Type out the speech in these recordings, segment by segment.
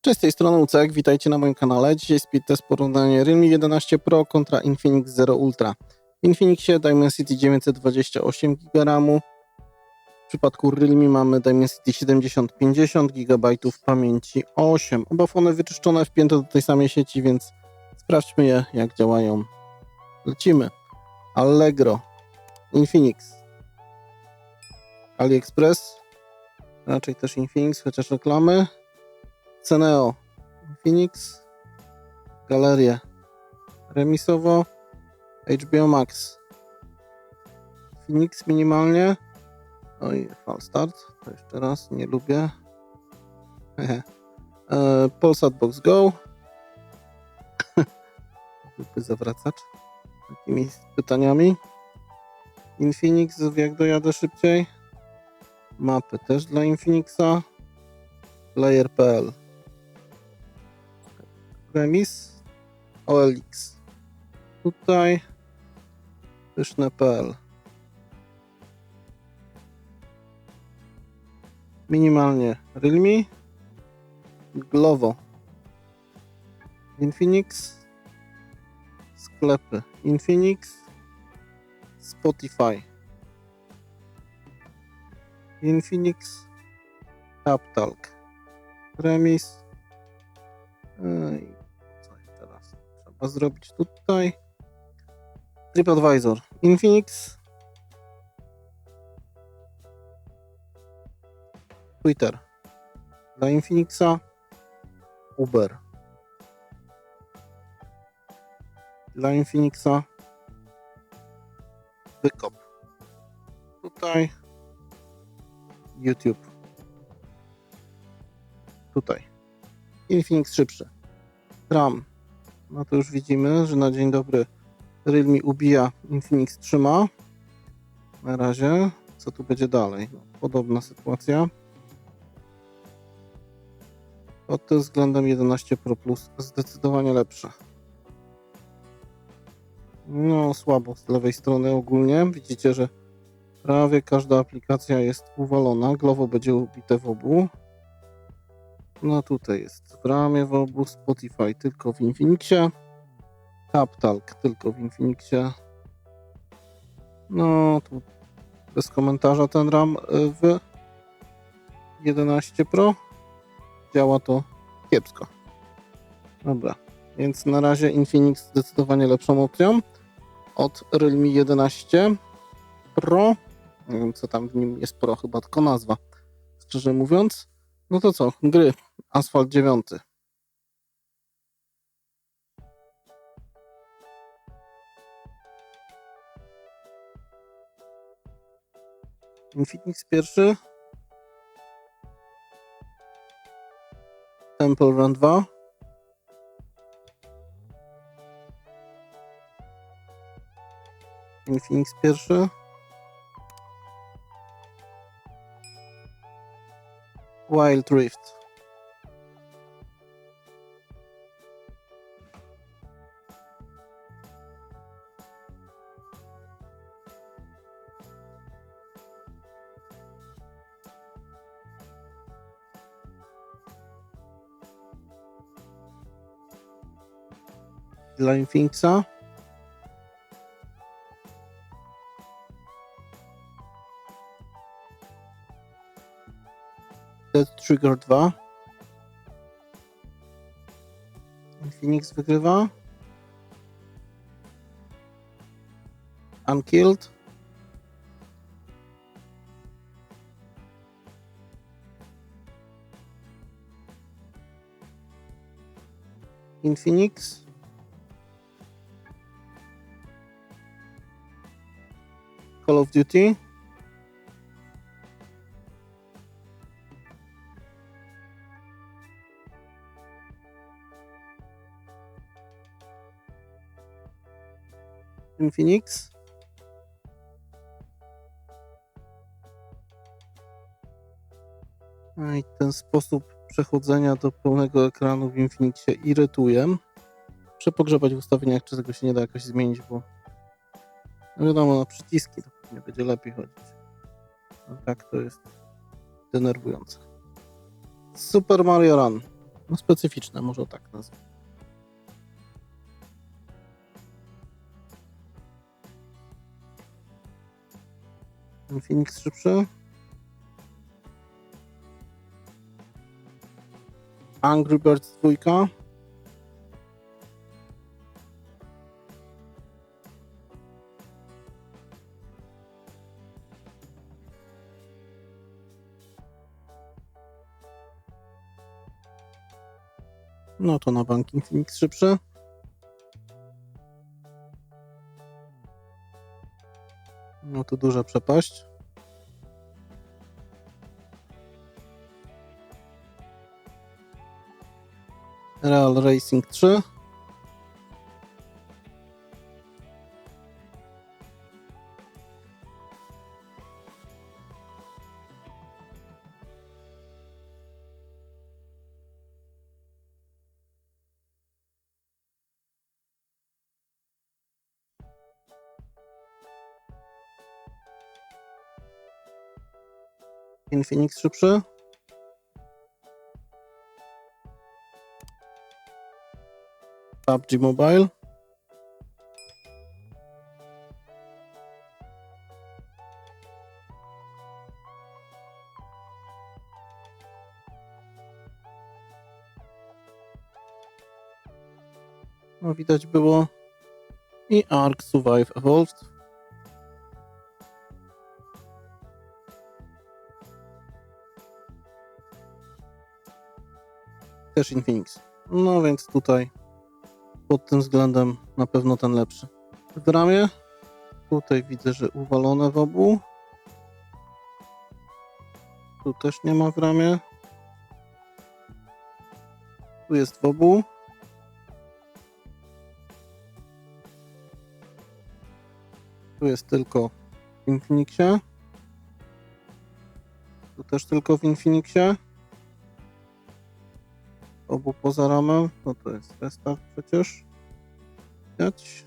Cześć, z tej strony Ucek, witajcie na moim kanale. Dzisiaj speed test porównanie Realme 11 Pro kontra Infinix Zero Ultra. W Infinixie Dimensity 928 GB. W przypadku Realme mamy Dimensity 7050 GB pamięci 8. Oba fony wyczyszczone, wpięte do tej samej sieci, więc sprawdźmy je, jak działają. Lecimy. Allegro, Infinix, AliExpress, raczej też Infinix, chociaż reklamy. Ceneo, Phoenix, Galerię, Remisowo, HBO Max, Phoenix minimalnie, oj, fal start, to jeszcze raz, nie lubię, e, Polsat Box Go, Zwykły zawracacz, takimi pytaniami, Infinix, jak dojadę szybciej, mapy też dla Infinixa, Player.pl Premis OLX. Tutaj pyszne.pl Minimalnie Realme Glovo Infinix Sklepy Infinix Spotify Infinix TapTalk Premis trzeba zrobić tutaj? TripAdvisor. Infinix. Twitter. Dla Infinixa. Uber. Dla Infinixa. Wykop. Tutaj. YouTube. Tutaj. Infinix szybszy. RAM. No to już widzimy, że na dzień dobry Realme ubija, Infinix trzyma. Na razie. Co tu będzie dalej? Podobna sytuacja. Pod tym względem 11 Pro Plus zdecydowanie lepsze. No słabo z lewej strony ogólnie. Widzicie, że prawie każda aplikacja jest uwalona. Glovo będzie ubite w obu. No tutaj jest w ramie w obu, Spotify tylko w Infinixie, TapTalk tylko w Infinixie. No tu bez komentarza ten RAM y, w 11 Pro. Działa to kiepsko. Dobra, więc na razie Infinix zdecydowanie lepszą opcją od Realme 11 Pro. Nie wiem co tam w nim jest Pro, chyba tylko nazwa, szczerze mówiąc. No to co, gry. Asfalt 9. Infinix pierwszy. Temple Run 2. Infinix pierwszy. Wild Rift. Dla Infinixa. Dead Trigger 2. Phoenix wygrywa. Unkilled. Infinix. Call of Duty. Infinix. No i ten sposób przechodzenia do pełnego ekranu w Infinixie irytuje. Muszę pogrzebać w ustawieniach, czy tego się nie da jakoś zmienić, bo no wiadomo, na przyciski to pewnie będzie lepiej chodzić. No tak, to jest denerwujące. Super Mario Run. no specyficzne, może tak nazwę. Phoenix szybszy. Angry Birds 2. No to na banking Phoenix szybszy. No to duża przepaść. Real Racing 3. Infinix szybszy. PUBG Mobile. No widać było i Ark Survive Evolved. Też Infinix. No więc tutaj pod tym względem na pewno ten lepszy. W ramie tutaj widzę, że uwalone w obu. Tu też nie ma w ramie. Tu jest w obu. Tu jest tylko w Infinixie. Tu też tylko w Infinixie. Obu poza ramem. No to jest restart przecież. Widać.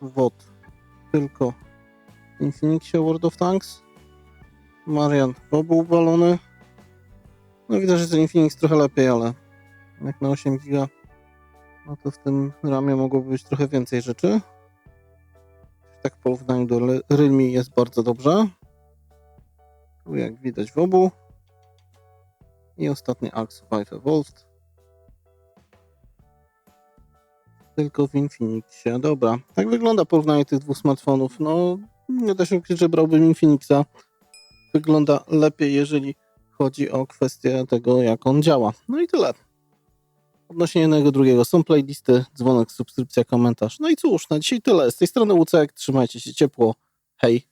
WOD. Tylko Infinixie World of Tanks. Marian obu uwalony. No widać, że ten Infinix trochę lepiej, ale jak na 8 giga, no to w tym ramie mogłoby być trochę więcej rzeczy. Tak w porównaniu do Realme jest bardzo dobrze. Tu jak widać w obu. I ostatni Ark Survive Evolved. Tylko w Infinixie. Dobra, tak wygląda porównanie tych dwóch smartfonów. No, nie da się ukryć, że brałbym Infinixa. Wygląda lepiej, jeżeli chodzi o kwestię tego, jak on działa. No i tyle. Odnośnie jednego drugiego są playlisty, dzwonek, subskrypcja, komentarz. No i cóż, na dzisiaj tyle. Z tej strony Łucek, trzymajcie się ciepło. Hej!